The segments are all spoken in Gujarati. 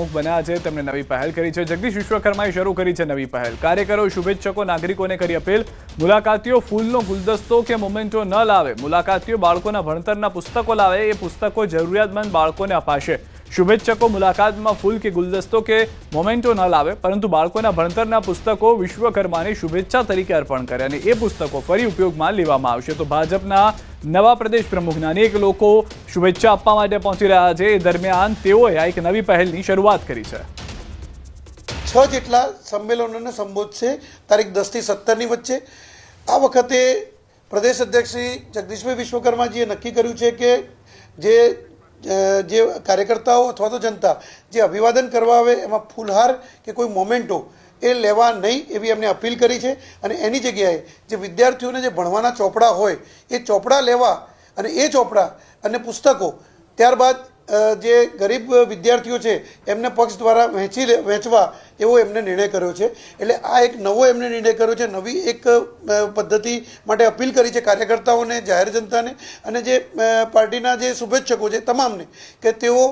પ્રમુખ બન્યા છે. તેમણે નવી પહેલ કરી છે. જગદીશ વિશ્વકર્માએ શરૂ કરી છે નવી પહેલ. કાર્યકરો, શુભેચ્છકો, નાગરિકોને કરી અપીલ. મુલાકાતીઓ ફૂલનો ગુલદસ્તો કે મોમેન્ટો ન લાવે. મુલાકાતીઓ બાળકોના ભણતરના પુસ્તકો લાવે. એ પુસ્તકો જરૂરિયાતમંદ બાળકોને અપાશે. શુભેચ્છકો મુલાકાતમાં ફૂલ કે ગુલદસ્તો કે મોમેન્ટો ન લાવે, પરંતુ બાળકોના ભણતરના પુસ્તકો વિશ્વકર્માની શુભેચ્છા તરીકે અર્પણ કરે અને એ પુસ્તકો ફરી ઉપયોગમાં લેવામાં આવશે. તો ભાજપના નવા પ્રદેશ પ્રમુખના અનેક લોકો શુભેચ્છા આપવા માટે પહોંચી રહ્યા છે. એ દરમિયાન તેઓએ આ એક નવી પહેલની શરૂઆત કરી છે. છ જેટલા સંમેલનોને સંબોધશે, તારીખ દસથી સત્તરની વચ્ચે. આ વખતે પ્રદેશ અધ્યક્ષ શ્રી જગદીશભાઈ વિશ્વકર્માજીએ નક્કી કર્યું છે કે જે જે કાર્યકર્તાઓ અથવા તો જનતા જે અભિવાદન કરવા આવે, એમાં ફૂલહાર કે કોઈ મોમેન્ટો, એ લેવા નહીં એવી એમને અપીલ કરી છે. અને એની જગ્યાએ જે વિદ્યાર્થીઓને જે ભણવાના ચોપડા હોય, એ ચોપડા લેવા અને એ ચોપડા અને પુસ્તકો ત્યારબાદ જે ગરીબ વિદ્યાર્થીઓ છે, એમને પક્ષ દ્વારા વહેંચી વહેંચવા એવો એમને નિર્ણય કર્યો છે. એટલે આ એક નવો એમને નિર્ણય કર્યો છે. નવી એક પદ્ધતિ માટે અપીલ કરી છે કાર્યકર્તાઓને, જાહેર જનતાને અને જે પાર્ટીના જે શુભેચ્છકો છે, તમામને, કે તેઓ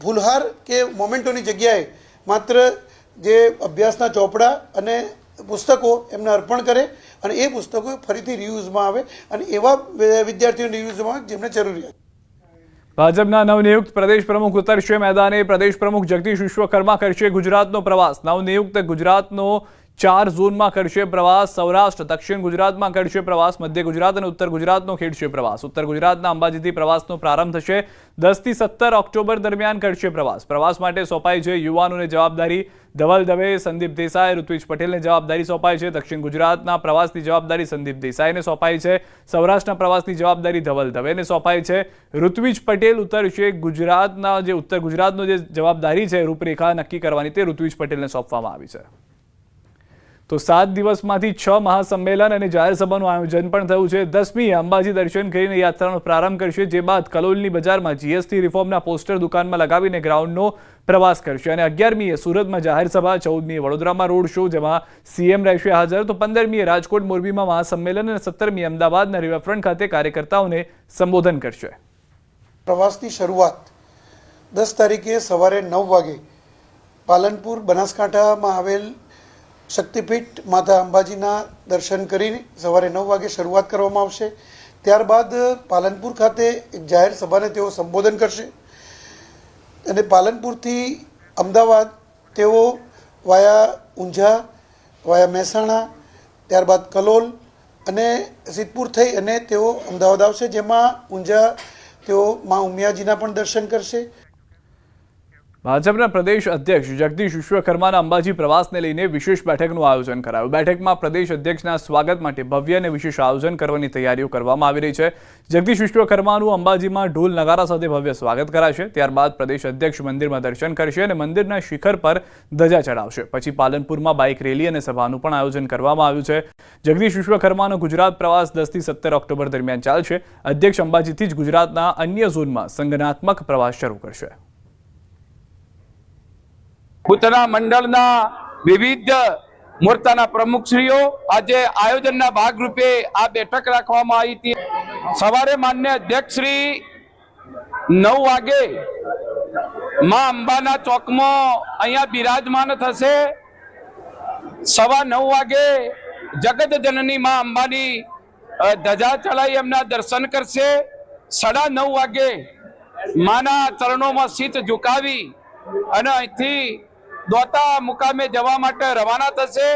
ભૂલહાર કે મોમેન્ટોની જગ્યાએ માત્ર જે અભ્યાસના ચોપડા અને પુસ્તકો એમને અર્પણ કરે અને એ પુસ્તકો ફરીથી રિયુઝમાં આવે અને એવા વિદ્યાર્થીઓને રિયુઝમાં આવે જેમને જરૂરિયાત ભાજપના નવનિયુક્ત પ્રદેશ પ્રમુખ ઉતરશે મેદાને પ્રદેશ પ્રમુખ જગદીશ વિશ્વકર્મા કરશે ગુજરાતનો પ્રવાસ. નવનિયુક્ત ગુજરાતનો ચાર ઝોનમાં કરશે પ્રવાસ, સૌરાષ્ટ્ર, દક્ષિણ ગુજરાતમાં કરશે પ્રવાસ, મધ્ય ગુજરાત અને ઉત્તર ગુજરાતનો ખેડશે પ્રવાસ. ઉત્તર ગુજરાતના અંબાજીથી પ્રવાસનો પ્રારંભ થશે દસથી સત્તર ઓક્ટોબર દરમિયાન કરશે પ્રવાસ. પ્રવાસ માટે સોંપાઈ છે યુવાનોને જવાબદારી. ધવલ દવે, સંદીપ દેસાઈ, ઋત્વિજ પટેલને જવાબદારી સોંપાઈ છે. દક્ષિણ ગુજરાતના પ્રવાસની જવાબદારી સંદીપ દેસાઈને સોંપાઈ છે. સૌરાષ્ટ્રના પ્રવાસની જવાબદારી ધવલ દવેને સોંપાઈ છે. ઋત્વિજ પટેલ ઉતરશે ગુજરાતના જે ઉત્તર ગુજરાતનો જે જવાબદારી છે, રૂપરેખા નક્કી કરવાની તે ઋત્વિજ પટેલને સોંપવામાં આવી છે. તો સાત દિવસમાંથી છ મહાસંમેલન અને જાહેર સભાનું આયોજન પણ થયું છે. દસમીએ અંબાજી દર્શન કરીને યાત્રાનો પ્રારંભ કરશે, જે બાદ કલોલની બજારમાં જીએસટી રિફોર્મના પોસ્ટર દુકાનમાં લગાવીને ગ્રાઉન્ડનો પ્રવાસ કરશે. અને અગિયારમીએ સુરતમાં જાહેર સભા ચૌદમીએ વડોદરામાં રોડ શો, જેમાં સીએમ રહેશે હાજર. તો પંદરમીએ રાજકોટ મોરબીમાં મહાસંમેલન અને સત્તરમી અમદાવાદના રિવરફ્રન્ટ ખાતે કાર્યકર્તાઓને સંબોધન કરશે. પ્રવાસની શરૂઆત દસ તારીખે સવારે નવ વાગે પાલનપુર બનાસકાંઠામાં આવેલ શક્તિપીઠ માતા અંબાજીના દર્શન કરીને સવારે નવ વાગે શરૂઆત કરવામાં આવશે. ત્યારબાદ પાલનપુર ખાતે એક જાહેર સભાને તેઓ સંબોધન કરશે. અને પાલનપુરથી અમદાવાદ તેઓ વાયા ઊંઝા, વાયા મહેસાણા, ત્યારબાદ કલોલ અને સિદ્ધપુર થઈ અને તેઓ અમદાવાદ આવશે, જેમાં ઊંઝા તેઓ મા ઉમિયાજીના પણ દર્શન કરશે. ભાજપના પ્રદેશ અધ્યક્ષ જગદીશ વિશ્વકર્માના અંબાજી પ્રવાસને લઈને વિશેષ બેઠકનું આયોજન કરાયું. બેઠકમાં પ્રદેશ અધ્યક્ષના સ્વાગત માટે ભવ્ય અને વિશેષ આયોજન કરવાની તૈયારીઓ કરવામાં આવી રહી છે. જગદીશ વિશ્વકર્માનું અંબાજીમાં ઢોલ નગારા સાથે ભવ્ય સ્વાગત કરાશે. ત્યારબાદ પ્રદેશ અધ્યક્ષ મંદિરમાં દર્શન કરશે અને મંદિરના શિખર પર ધજા ચડાવશે. પછી પાલનપુરમાં બાઇક રેલી અને સભાનું પણ આયોજન કરવામાં આવ્યું છે. જગદીશ વિશ્વકર્માનો ગુજરાત પ્રવાસ દસથી સત્તર ઓક્ટોબર દરમિયાન ચાલશે. અધ્યક્ષ અંબાજીથી જ ગુજરાતના અન્ય ઝોનમાં સંગઠનાત્મક પ્રવાસ શરૂ કરશે. ભૂતના મંડળના વિવિધ મોરચાના પ્રમુખશ્રીઓ આજે આયોજનના ભાગરૂપે આ બેઠક રાખવામાં આવી હતી. સવારે માન્ય અધ્યક્ષશ્રી નવ વાગે માં અંબાના ચોકમાં અહીંયા બિરાજમાન થશે. સવા નવ વાગે જગત જનની માં અંબાની ધજા ચલાવી એમના દર્શન કરશે. સાડા નવ વાગે માના ચરણોમાં સીત ઝુકાવી અને અહીંથી દોતા મુકામે જવા માટે રવાના થશે.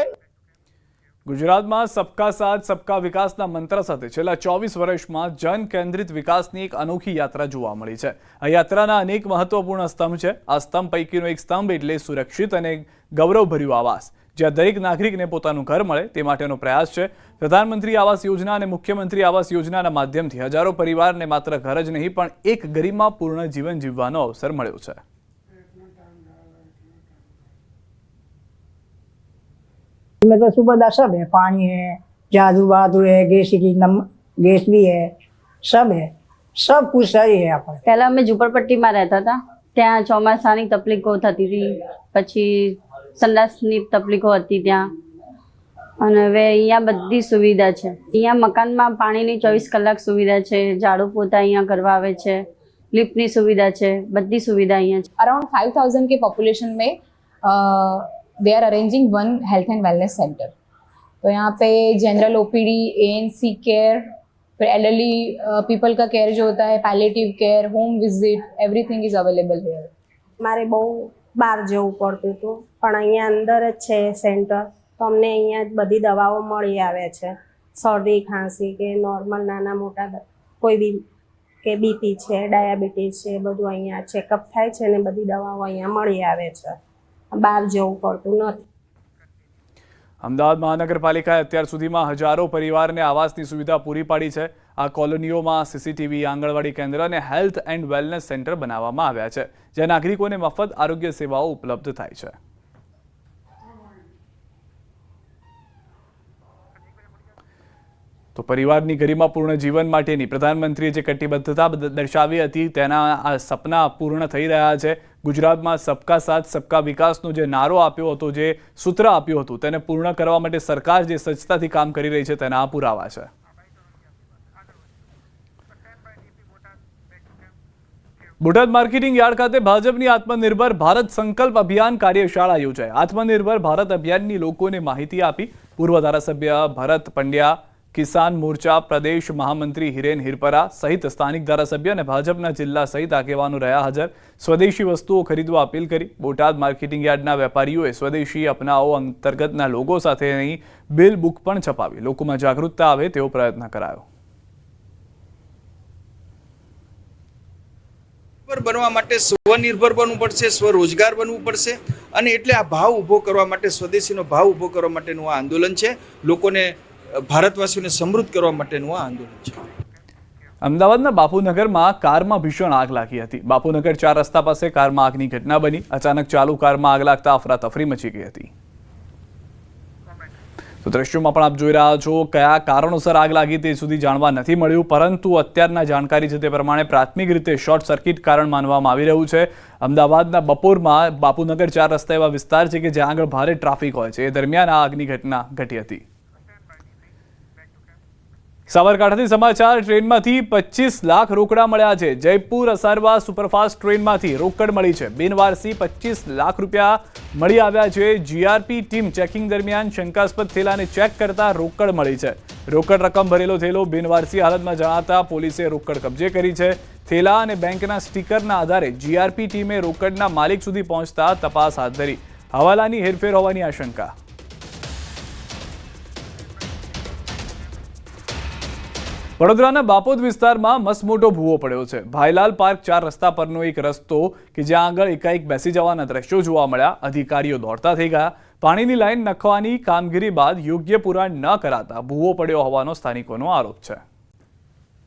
ગુજરાતમાં સબકા સાથ, સબકા વિકાસના મંત્ર સાથે છેલ્લા ચોવીસ વર્ષમાં જન કેન્દ્રિત વિકાસની એક અનોખી યાત્રા જોવા મળી છે. આ યાત્રાના અનેક મહત્વપૂર્ણ સ્તંભ છે. આ સ્તંભ પૈકીનો એક સ્તંભ એટલે સુરક્ષિત અને ગૌરવભર્યું આવાસ, જ્યાં દરેક નાગરિકને પોતાનું ઘર મળે તે માટેનો પ્રયાસ છે. પ્રધાનમંત્રી આવાસ યોજના અને મુખ્યમંત્રી આવાસ યોજનાના માધ્યમથી હજારો પરિવારને માત્ર ઘર જ નહીં, પણ એક ગરિમાપૂર્ણ જીવન જીવવાનો અવસર મળ્યો છે. में तो सुबह सब है पानी है जादू बहादुर है गैस की नम गैस भी है सब है सब कुछ सही है यहाँ पर પહેલા અમે ઝુંપડપટ્ટીમાં રહેતા હતા ત્યાં ચોમાસાની તકલીફો થતી હતી પછી સંડાસની તકલીફો હતી ત્યાં અને હવે અહીંયા બધી સુવિધા છે અહીંયા મકાનમાં પાણીની ચોવીસ કલાક સુવિધા છે ઝાડુ પોતા અહીંયા કરવા આવે છે લિફ્ટની સુવિધા છે બધી સુવિધા અહીંયા છે अराउंड फाइव थाउजेंड के पॉपुलेशन में they are arranging one health and wellness centre तो यहाँ पे जनरल ओपीडी एएनसी केयर फिर एल्डरली पीपल का केयर जो होता है palliative care home visit everything is available here મારે બહુ બહાર જવું પડતું હતું પણ અહીંયા અંદર જ છે સેન્ટર તો અમને અહીંયા જ બધી દવાઓ મળી આવે છે શરદી ખાંસી કે નોર્મલ નાના મોટા દ- કોઈ બી કે બીપી છે ડાયાબિટીસ છે બધું અહીંયા ચેકઅપ થાય છે ને બધી દવાઓ અહીંયા મળી આવે છે બહાર જવું પડતું નથી. અમદાવાદ મહાનગરપાલિકાએ અત્યાર સુધીમાં હજારો પરિવારને આવાસની સુવિધા પૂરી પાડી છે. આ કોલોનીઓમાં સીસીટીવી, આંગણવાડી કેન્દ્ર અને હેલ્થ એન્ડ વેલનેસ સેન્ટર બનાવવામાં આવ્યા છે, જ્યાં નાગરિકોને મફત આરોગ્ય સેવાઓ ઉપલબ્ધ થાય છે. તો પરિવારની ગરિમાપૂર્ણ જીવન માટેની પ્રધાનમંત્રીએ જે કટિબદ્ધતા દર્શાવી હતી, તેના આ સપના પૂર્ણ થઈ રહ્યા છે. ગુજરાતમાં સબકા સાથ, સબકા વિકાસનો જે નારો આપ્યો હતો, જે સૂત્ર આપ્યું હતું, તેને પૂર્ણ કરવા માટે સરકાર જે સજ્જતાથી કામ કરી રહી છે, તેના આ પુરાવા છે. બોટાદ માર્કેટિંગ યાર્ડ ખાતે ભાજપની આત્મનિર્ભર ભારત સંકલ્પ અભિયાન કાર્યશાળા યોજાઈ. આત્મનિર્ભર ભારત અભિયાનની લોકોને માહિતી આપી પૂર્વ ધારાસભ્ય ભરત પંડ્યા કિસાન મોરચા પ્રદેશ મહામંત્રી હિરેન હિરપરા સહિત સ્થાનિક ધારાસભ્ય અને ભાજપના જિલ્લા સહિત આગેવાનો રહ્યા હાજર. સ્વદેશી વસ્તુઓ ખરીદવા અપીલ કરી. બોટાદ માર્કેટિંગ યાર્ડના વેપારીઓએ સ્વદેશી અપનાવો અંતર્ગતના લોગો સાથેની બિલ બુક પણ છપાવી. લોકોમાં જાગૃતતા આવે તેવો પ્રયત્ન કરાયો. બનવા માટે સ્વનિર્ભર બનવું પડશે, સ્વરોજગાર બનવું પડશે અને એટલે આ ભાવ ઊભો કરવા માટે, સ્વદેશીનો ભાવ ઊભો કરવા માટેનું આ આંદોલન છે. લોકોને ભારતવાસીઓને સમૃદ્ધ કરવા માટેનું આ આંદોલન છે. અમદાવાદના બાપુનગરમાં કારમાં ભીષણ આગ લાગી હતી. બાપુનગર ચાર રસ્તા પાસે કારમાં આગની ઘટના બની. અચાનક ચાલુ કારમાં આગ લાગતા અફરાતફરી મચી ગઈ હતી. તો દ્રશ્યોમાં પણ આપ જોઈ રહ્યા છો કયા કારણોસર આગ લાગી તે સુધી જાણવા નથી મળ્યું, પરંતુ અત્યારના જાણકારી છે તે પ્રમાણે પ્રાથમિક રીતે શોર્ટ સર્કિટ કારણ માનવામાં આવી રહ્યું છે. અમદાવાદના બપોરમાં બાપુનગર ચાર રસ્તા એવા વિસ્તાર છે કે જ્યાં આગળ ભારે ટ્રાફિક હોય છે. એ દરમિયાન આ આગની ઘટના ઘટી હતી. સાબરકાંઠાથી સમાચાર, ટ્રેનમાંથી પચીસ લાખ રોકડા મળ્યા છે. જયપુર, અસારવા સુપરફાસ્ટ ટ્રેનમાંથી રોકડ મળી છે. બિનવારસી પચીસ લાખ રૂપિયા મળી આવ્યા છે. જીઆરપી ટીમ ચેકિંગ દરમિયાન શંકાસ્પદ થેલાને ચેક કરતા રોકડ મળી છે. રોકડ રકમ ભરેલો થેલો બિનવારસી હાલતમાં જણાતા પોલીસે રોકડ કબજે કરી છે. થેલા અને બેંકના સ્ટીકરના આધારે જીઆરપી ટીમે રોકડના માલિક સુધી પહોંચતા તપાસ હાથ ધરી. હવાલાની હેરફેર હોવાની આશંકા. વડોદરાના બાપોદ વિસ્તારમાં મસમોટો ભૂવો પડ્યો છે. ભાઈલાલ પાર્ક ચાર રસ્તા પરનો એક રસ્તો કે જ્યાં આગળ એકાએક બેસી જવાના દ્રશ્યો જોવા મળ્યા. અધિકારીઓ દોડતા થઈ ગયા. પાણીની લાઈન નખવાની કામગીરી બાદ યોગ્ય પુરાણ ન કરાતા ભૂવો પડ્યો હોવાનો સ્થાનિકોનો આરોપ છે.